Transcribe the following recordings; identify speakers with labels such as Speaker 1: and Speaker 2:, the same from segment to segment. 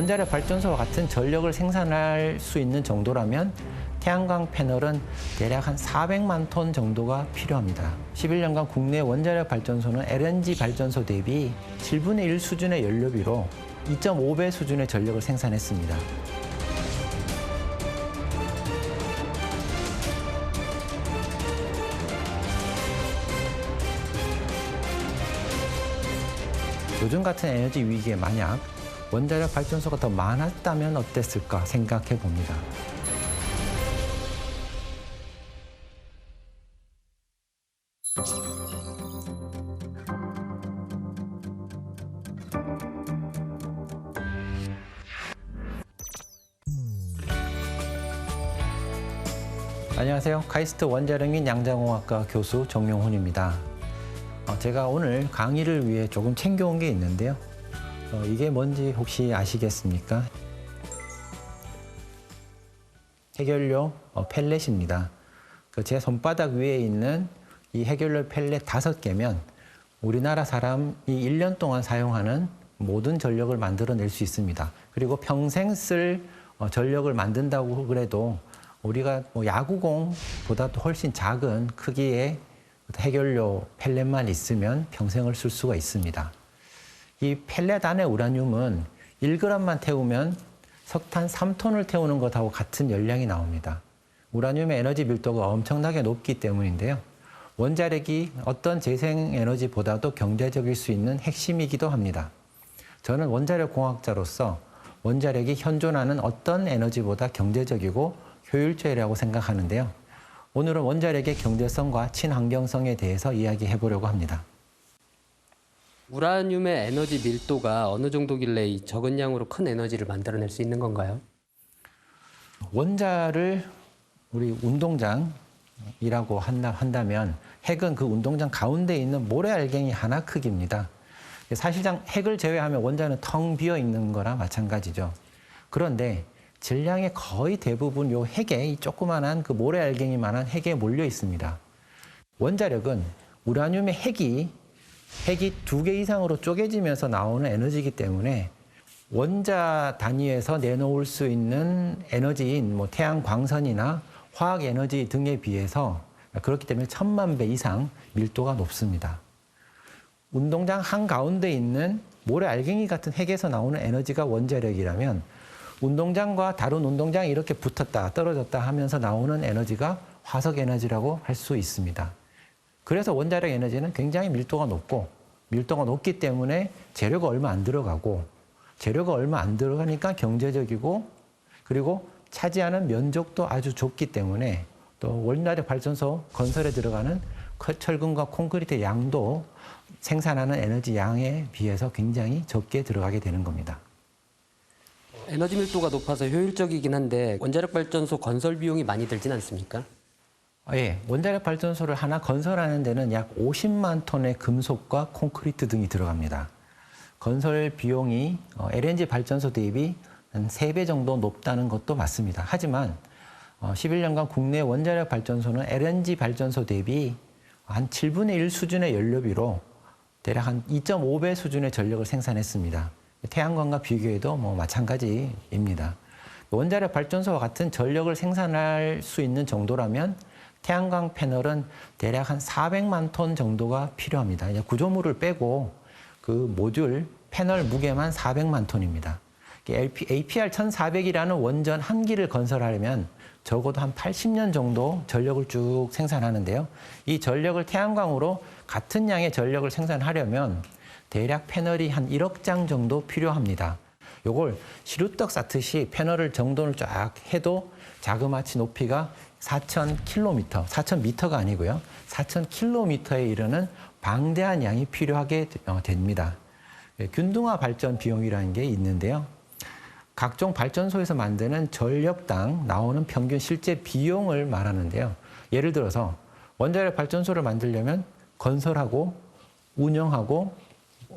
Speaker 1: 원자력 발전소와 같은 전력을 생산할 수 있는 정도라면 태양광 패널은 대략 한 400만 톤 정도가 필요합니다. 11년간 국내 원자력 발전소는 LNG 발전소 대비 7분의 1 수준의 연료비로 2.5배 수준의 전력을 생산했습니다. 요즘 같은 에너지 위기에 만약 원자력 발전소가 더 많았다면 어땠을까 생각해 봅니다. 안녕하세요. 카이스트 원자력 및 양자공학과 교수 정용훈입니다. 어, 제가 오늘 강의를 위해 조금 챙겨온 게 있는데요. 어, 이게 뭔지 혹시 아시겠습니까? 해결료 어, 펠렛입니다. 그 제 손바닥 위에 있는 이 해결료 펠렛 다섯 개면 우리나라 사람이 1년 동안 사용하는 모든 전력을 만들어낼 수 있습니다. 그리고 평생 쓸 어, 전력을 만든다고 그래도 우리가 뭐 야구공보다도 훨씬 작은 크기의 해결료 펠렛만 있으면 평생을 쓸 수가 있습니다. 이 펠렛 안에 우라늄은 1g만 태우면 석탄 3톤을 태우는 것하고 같은 열량이 나옵니다. 우라늄의 에너지 밀도가 엄청나게 높기 때문인데요. 원자력이 어떤 재생 에너지보다도 경제적일 수 있는 핵심이기도 합니다. 저는 원자력 공학자로서 원자력이 현존하는 어떤 에너지보다 경제적이고 효율적이라고 생각하는데요. 오늘은 원자력의 경제성과 친환경성에 대해서 이야기해 보려고 합니다.
Speaker 2: 우라늄의 에너지 밀도가 어느 정도길래 이 적은 양으로 큰 에너지를 만들어낼 수 있는 건가요?
Speaker 1: 원자를 우리 운동장이라고 한다, 한다면 핵은 그 운동장 가운데 있는 모래알갱이 하나 크기입니다. 사실상 핵을 제외하면 원자는 텅 비어 있는 거나 마찬가지죠. 그런데 질량의 거의 대부분 요 핵에 이 조그만한 그 모래알갱이만한 핵에 몰려 있습니다. 원자력은 우라늄의 핵이 핵이 두 개 이상으로 쪼개지면서 나오는 에너지이기 때문에 원자 단위에서 내놓을 수 있는 에너지인 뭐 태양 광선이나 화학 에너지 등에 비해서 그렇기 때문에 천만 배 이상 밀도가 높습니다. 운동장 한 가운데 있는 모래 알갱이 같은 핵에서 나오는 에너지가 원자력이라면 운동장과 다른 운동장이 이렇게 붙었다 떨어졌다 하면서 나오는 에너지가 화석 에너지라고 할 수 있습니다. 그래서 원자력 에너지는 굉장히 밀도가 높고 밀도가 높기 때문에 재료가 얼마 안 들어가고 재료가 얼마 안 들어가니까 경제적이고 그리고 차지하는 면적도 아주 좁기 때문에 또 원자력 발전소 건설에 들어가는 철근과 콘크리트 양도 생산하는 에너지 양에 비해서 굉장히 적게 들어가게 되는 겁니다.
Speaker 2: 에너지 밀도가 높아서 효율적이긴 한데 원자력 발전소 건설 비용이 많이 들진 않습니까?
Speaker 1: 아, 예, 원자력 발전소를 하나 건설하는 데는 약 50만 톤의 금속과 콘크리트 등이 들어갑니다. 건설 비용이 어, LNG 발전소 대비 한 3배 정도 높다는 것도 맞습니다. 하지만 11년간 국내 원자력 발전소는 LNG 발전소 대비 한 7분의 1 수준의 연료비로 대략 한 2.5배 수준의 전력을 생산했습니다. 태양광과 비교해도 뭐 마찬가지입니다. 원자력 발전소와 같은 전력을 생산할 수 있는 정도라면 태양광 패널은 대략 한 400만 톤 정도가 필요합니다. 구조물을 빼고 그 모듈 패널 무게만 400만 톤입니다. APR 1400이라는 원전 한 기를 건설하려면 적어도 한 80년 정도 전력을 쭉 생산하는데요. 이 전력을 태양광으로 같은 양의 전력을 생산하려면 대략 패널이 한 1억 장 정도 필요합니다. 요걸 시루떡 쌓듯이 패널을 정돈을 쫙 해도 자그마치 높이가 4,000km, 4,000m가 아니고요. 4,000km에 이르는 방대한 양이 필요하게 됩니다. 예, 균등화 발전 비용이라는 게 있는데요. 각종 발전소에서 만드는 전력당 나오는 평균 실제 비용을 말하는데요. 예를 들어서 원자력 발전소를 만들려면 건설하고 운영하고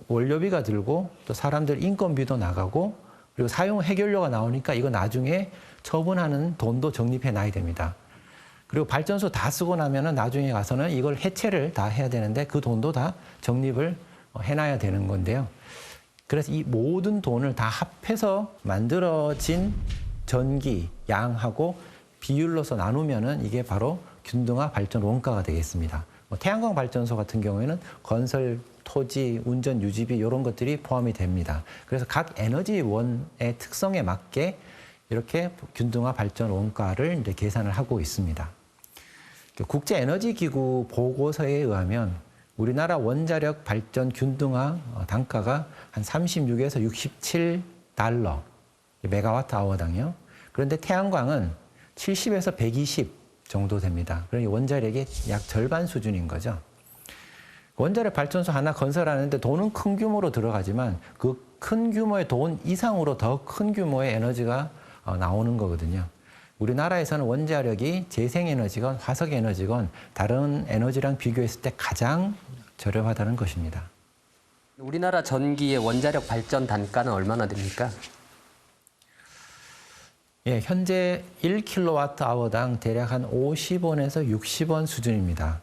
Speaker 1: 원료비가 들고 또 사람들 인건비도 나가고 그리고 사용 해결료가 나오니까 이거 나중에 처분하는 돈도 적립해 놔야 됩니다. 그리고 발전소 다 쓰고 나면은 나중에 가서는 이걸 해체를 다 해야 되는데 그 돈도 다 적립을 해놔야 되는 건데요. 그래서 이 모든 돈을 다 합해서 만들어진 전기 양하고 비율로서 나누면은 이게 바로 균등화 발전 원가가 되겠습니다. 뭐 태양광 발전소 같은 경우에는 건설, 토지, 운전, 유지비 이런 것들이 포함이 됩니다. 그래서 각 에너지원의 특성에 맞게 이렇게 균등화 발전 원가를 이제 계산을 하고 있습니다. 국제 에너지 기구 보고서에 의하면 우리나라 원자력 발전 균등화 어, 단가가 한 36에서 67달러 메가와트 아워당요. 그런데 태양광은 70에서 120 정도 됩니다. 그러니 원자력의 약 절반 수준인 거죠. 원자력 발전소 하나 건설하는데 돈은 큰 규모로 들어가지만 그 큰 규모의 돈 이상으로 더 큰 규모의 에너지가 어, 나오는 거거든요. 우리나라에서는 원자력이 재생에너지건 화석에너지건 다른 에너지랑 비교했을 때 가장 저렴하다는 것입니다.
Speaker 2: 우리나라 전기의 원자력 발전 단가는 얼마나 됩니까?
Speaker 1: 예, 현재 1kWh당 대략 한 50원에서 60원 수준입니다.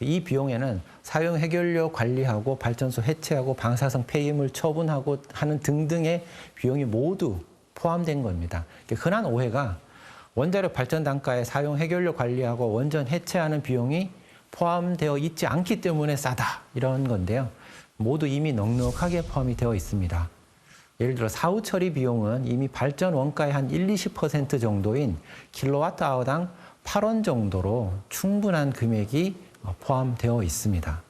Speaker 1: 이 비용에는 사용 해결료 관리하고 발전소 해체하고 방사성 폐기물 처분하고 하는 등등의 비용이 모두 포함된 겁니다. 흔한 오해가 원자력 발전 단가에 사용 해결료 관리하고 원전 해체하는 비용이 포함되어 있지 않기 때문에 싸다 이런 건데요. 모두 이미 넉넉하게 포함이 되어 있습니다. 예를 들어 사후 처리 비용은 이미 발전 원가의 한 1, 20% 정도인 킬로와트 아워당 8원 정도로 충분한 금액이 포함되어 있습니다.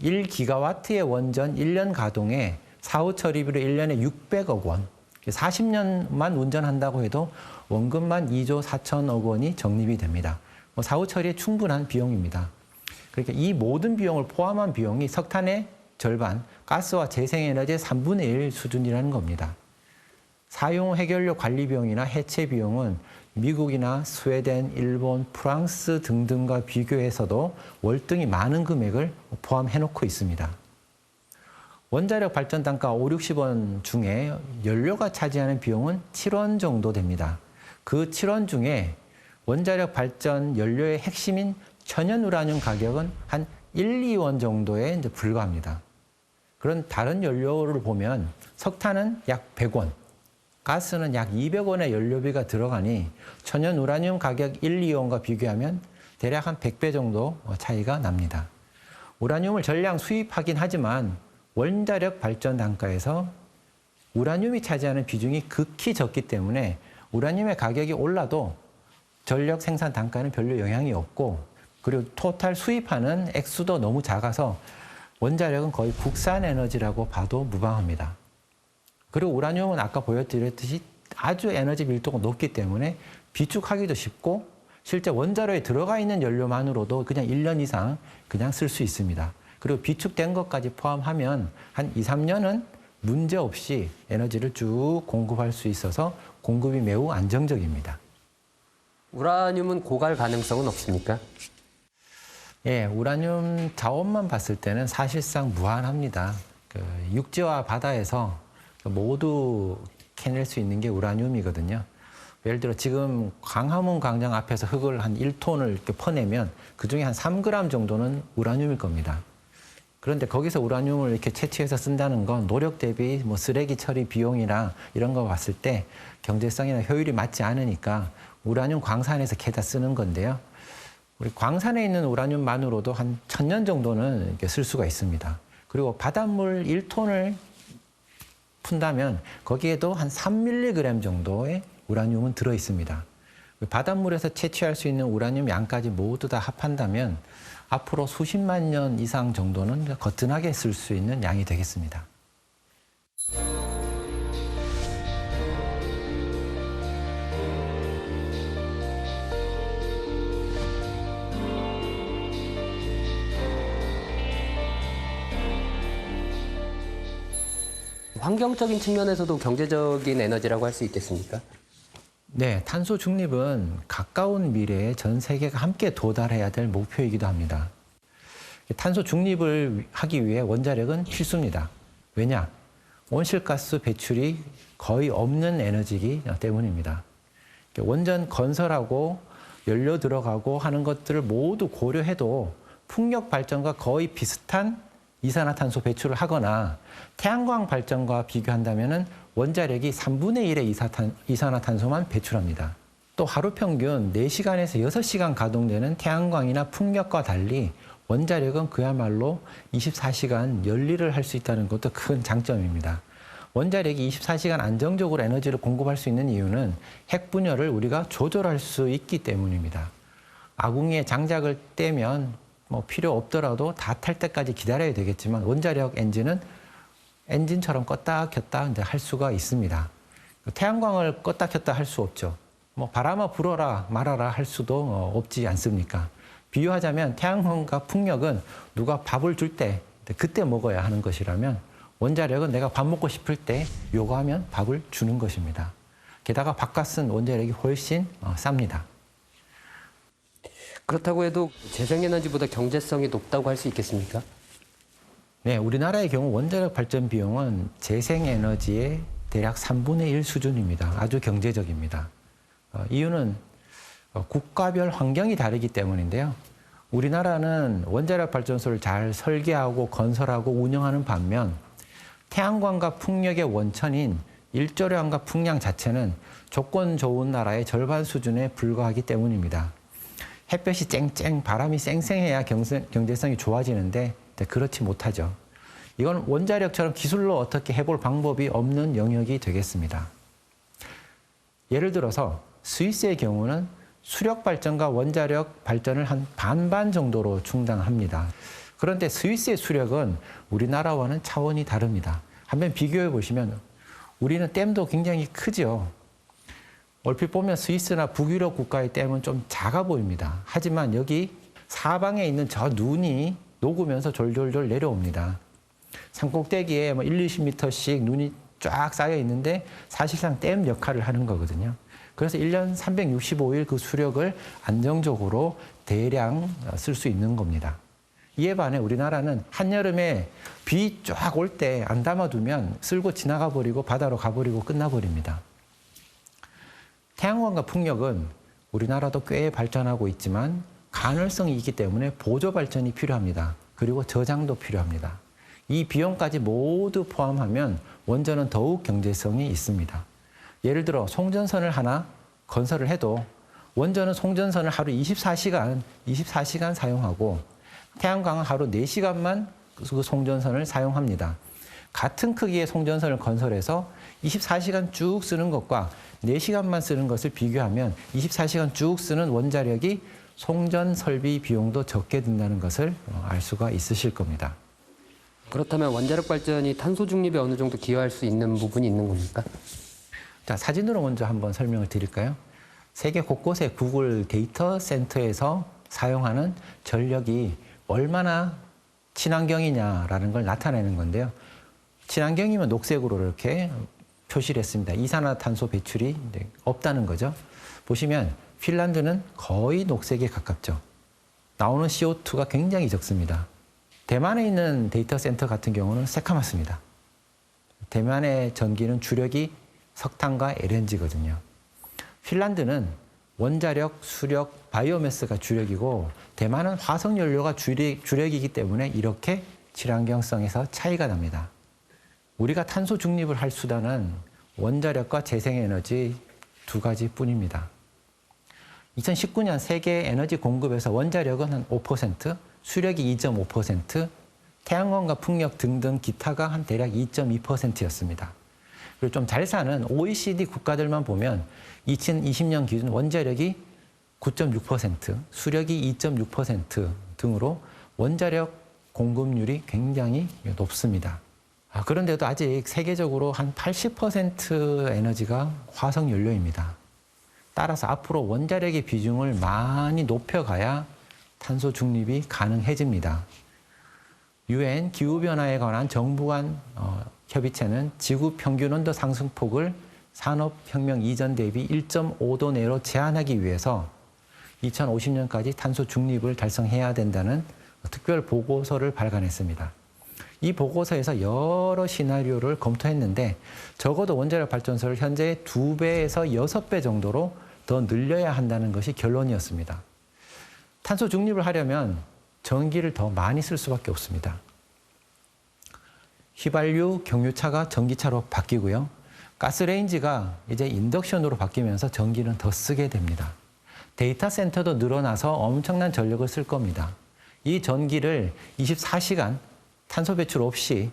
Speaker 1: 1기가와트의 원전 1년 가동에 사후 처리비로 1년에 600억 원, 40년만 운전한다고 해도 원금만 2조 4천억 원이 적립이 됩니다. 뭐 사후 처리에 충분한 비용입니다. 그러니까 이 모든 비용을 포함한 비용이 석탄의 절반, 가스와 재생에너지의 3분의 1 수준이라는 겁니다. 사용 해결료 관리 비용이나 해체 비용은 미국이나 스웨덴, 일본, 프랑스 등등과 비교해서도 월등히 많은 금액을 포함해 놓고 있습니다. 원자력 발전 단가 5, 60원 중에 연료가 차지하는 비용은 7원 정도 됩니다. 그 7원 중에 원자력 발전 연료의 핵심인 천연 우라늄 가격은 한 1, 2원 정도에 이제 불과합니다. 그런 다른 연료를 보면 석탄은 약 100원, 가스는 약 200원의 연료비가 들어가니 천연 우라늄 가격 1, 2원과 비교하면 대략 한 100배 정도 차이가 납니다. 우라늄을 전량 수입하긴 하지만 원자력 발전 단가에서 우라늄이 차지하는 비중이 극히 적기 때문에 우라늄의 가격이 올라도 전력 생산 단가는 별로 영향이 없고 그리고 토탈 수입하는 액수도 너무 작아서 원자력은 거의 국산 에너지라고 봐도 무방합니다. 그리고 우라늄은 아까 보여드렸듯이 아주 에너지 밀도가 높기 때문에 비축하기도 쉽고 실제 원자로에 들어가 있는 연료만으로도 그냥 1년 이상 그냥 쓸 수 있습니다. 그리고 비축된 것까지 포함하면 한 2, 3년은 문제 없이 에너지를 쭉 공급할 수 있어서 공급이 매우 안정적입니다.
Speaker 2: 우라늄은 고갈 가능성은 없습니까?
Speaker 1: 예, 우라늄 자원만 봤을 때는 사실상 무한합니다. 그 육지와 바다에서 모두 캐낼 수 있는 게 우라늄이거든요. 예를 들어 지금 광화문 광장 앞에서 흙을 한 1톤을 이렇게 퍼내면 그 중에 한 3g 정도는 우라늄일 겁니다. 그런데 거기서 우라늄을 이렇게 채취해서 쓴다는 건 노력 대비 뭐 쓰레기 처리 비용이나 이런 거 봤을 때 경제성이나 효율이 맞지 않으니까 우라늄 광산에서 캐다 쓰는 건데요. 우리 광산에 있는 우라늄만으로도 한 천 년 정도는 이렇게 쓸 수가 있습니다. 그리고 바닷물 1톤을 푼다면 거기에도 한 3mg 정도의 우라늄은 들어 있습니다. 바닷물에서 채취할 수 있는 우라늄 양까지 모두 다 합한다면 앞으로 수십만 년 이상 정도는 거뜬하게 쓸 수 있는 양이 되겠습니다.
Speaker 2: 환경적인 측면에서도 경제적인 에너지라고 할 수 있겠습니까?
Speaker 1: 네, 탄소 중립은 가까운 미래에 전 세계가 함께 도달해야 될 목표이기도 합니다. 탄소 중립을 하기 위해 원자력은 필수입니다. 왜냐? 온실가스 배출이 거의 없는 에너지이기 때문입니다. 원전 건설하고 연료 들어가고 하는 것들을 모두 고려해도 풍력 발전과 거의 비슷한 이산화탄소 배출을 하거나 태양광 발전과 비교한다면 원자력이 3분의 1의 이사탄, 이산화탄소만 배출합니다. 또 하루 평균 4시간에서 6시간 가동되는 태양광이나 풍력과 달리 원자력은 그야말로 24시간 열일을 할 수 있다는 것도 큰 장점입니다. 원자력이 24시간 안정적으로 에너지를 공급할 수 있는 이유는 핵 분열을 우리가 조절할 수 있기 때문입니다. 아궁이에 장작을 떼면 뭐 필요 없더라도 다 탈 때까지 기다려야 되겠지만 원자력 엔진은 엔진처럼 껐다 켰다 이제 할 수가 있습니다. 태양광을 껐다 켰다 할 수 없죠. 뭐 바람아 불어라 말아라 할 수도 어, 없지 않습니까? 비유하자면 태양광과 풍력은 누가 밥을 줄 때 그때 먹어야 하는 것이라면 원자력은 내가 밥 먹고 싶을 때 요구하면 밥을 주는 것입니다. 게다가 바깥은 원자력이 훨씬 어, 쌉니다.
Speaker 2: 그렇다고 해도 재생에너지보다 경제성이 높다고 할 수 있겠습니까?
Speaker 1: 네, 우리나라의 경우 원자력 발전 비용은 재생에너지의 대략 3분의 1 수준입니다. 아주 경제적입니다. 어, 이유는 어, 국가별 환경이 다르기 때문인데요. 우리나라는 원자력 발전소를 잘 설계하고 건설하고 운영하는 반면 태양광과 풍력의 원천인 일조량과 풍량 자체는 조건 좋은 나라의 절반 수준에 불과하기 때문입니다. 햇볕이 쨍쨍 바람이 쌩쌩해야 경세- 경제성이 좋아지는데 네, 그렇지 못하죠. 이건 원자력처럼 기술로 어떻게 해볼 방법이 없는 영역이 되겠습니다. 예를 들어서 스위스의 경우는 수력 발전과 원자력 발전을 한 반반 정도로 충당합니다. 그런데 스위스의 수력은 우리나라와는 차원이 다릅니다. 한번 비교해 보시면 우리는 댐도 굉장히 크죠. 얼핏 보면 스위스나 북유럽 국가의 댐은 좀 작아 보입니다. 하지만 여기 사방에 있는 저 눈이 녹으면서 졸졸졸 내려옵니다. 산꼭대기에 뭐 1, 20m씩 눈이 쫙 쌓여 있는데 사실상 댐 역할을 하는 거거든요. 그래서 1년 365일 그 수력을 안정적으로 대량 쓸 수 있는 겁니다. 이에 반해 우리나라는 한여름에 비 쫙 올 때 안 담아두면 쓸고 지나가 버리고 바다로 가버리고 끝나버립니다. 태양광과 풍력은 우리나라도 꽤 발전하고 있지만 가능성이 있기 때문에 보조 발전이 필요합니다. 그리고 저장도 필요합니다. 이 비용까지 모두 포함하면 원전은 더욱 경제성이 있습니다. 예를 들어 송전선을 하나 건설을 해도 원전은 송전선을 하루 24시간, 24시간 사용하고 태양광은 하루 4시간만 그 송전선을 사용합니다. 같은 크기의 송전선을 건설해서 24시간 쭉 쓰는 것과 4시간만 쓰는 것을 비교하면 24시간 쭉 쓰는 원자력이 송전 설비 비용도 적게 든다는 것을 어, 알 수가 있으실 겁니다.
Speaker 2: 그렇다면 원자력 발전이 탄소 중립에 어느 정도 기여할 수 있는 부분이 있는 겁니까?
Speaker 1: 자, 사진으로 먼저 한번 설명을 드릴까요? 세계 곳곳의 구글 데이터 센터에서 사용하는 전력이 얼마나 친환경이냐라는 걸 나타내는 건데요. 친환경이면 녹색으로 이렇게 표시를 했습니다. 이산화탄소 배출이 없다는 거죠. 보시면 핀란드는 거의 녹색에 가깝죠. 나오는 CO2가 굉장히 적습니다. 대만에 있는 데이터 센터 같은 경우는 새카맣습니다. 대만의 전기는 주력이 석탄과 LNG거든요. 핀란드는 원자력, 수력, 바이오매스가 주력이고 대만은 화석 연료가 주력, 주력이기 때문에 이렇게 친환경성에서 차이가 납니다. 우리가 탄소 중립을 할 수단은 원자력과 재생에너지 두 가지 뿐입니다. 2019년 세계 에너지 공급에서 원자력은 한 5%, 수력이 2.5%, 태양광과 풍력 등등 기타가 한 대략 2.2%였습니다. 그리고 좀 잘 사는 OECD 국가들만 보면 2020년 기준 원자력이 9.6%, 수력이 2.6% 등으로 원자력 공급률이 굉장히 높습니다. 아, 그런데도 아직 세계적으로 한 80% 에너지가 화석 연료입니다. 따라서 앞으로 원자력의 비중을 많이 높여가야 탄소 중립이 가능해집니다. 유엔 기후 변화에 관한 정부 간 어, 협의체는 지구 평균 온도 상승폭을 산업혁명 이전 대비 1.5도 내로 제한하기 위해서 2050년까지 탄소 중립을 달성해야 된다는 특별 보고서를 발간했습니다. 이 보고서에서 여러 시나리오를 검토했는데 적어도 원자력 발전소를 현재 두 배에서 여섯 배 정도로 더 늘려야 한다는 것이 결론이었습니다. 탄소 중립을 하려면 전기를 더 많이 쓸 수밖에 없습니다. 휘발유, 경유차가 전기차로 바뀌고요. 가스레인지가 이제 인덕션으로 바뀌면서 전기는 더 쓰게 됩니다. 데이터 센터도 늘어나서 엄청난 전력을 쓸 겁니다. 이 전기를 24시간 탄소 배출 없이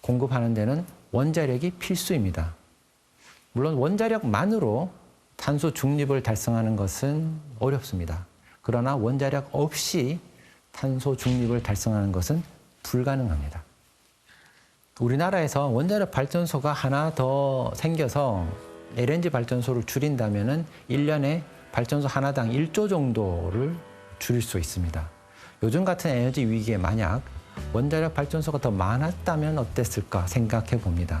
Speaker 1: 공급하는 데는 원자력이 필수입니다. 물론 원자력만으로 탄소 중립을 달성하는 것은 어렵습니다. 그러나 원자력 없이 탄소 중립을 달성하는 것은 불가능합니다. 우리나라에서 원자력 발전소가 하나 더 생겨서 LNG 발전소를 줄인다면은 1년에 발전소 하나당 1조 정도를 줄일 수 있습니다. 요즘 같은 에너지 위기에 만약 원자력 발전소가 더 많았다면 어땠을까 생각해 봅니다.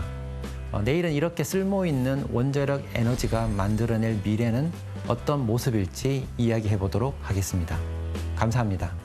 Speaker 1: 어, 내일은 이렇게 쓸모 있는 원자력 에너지가 만들어낼 미래는 어떤 모습일지 이야기해 보도록 하겠습니다. 감사합니다.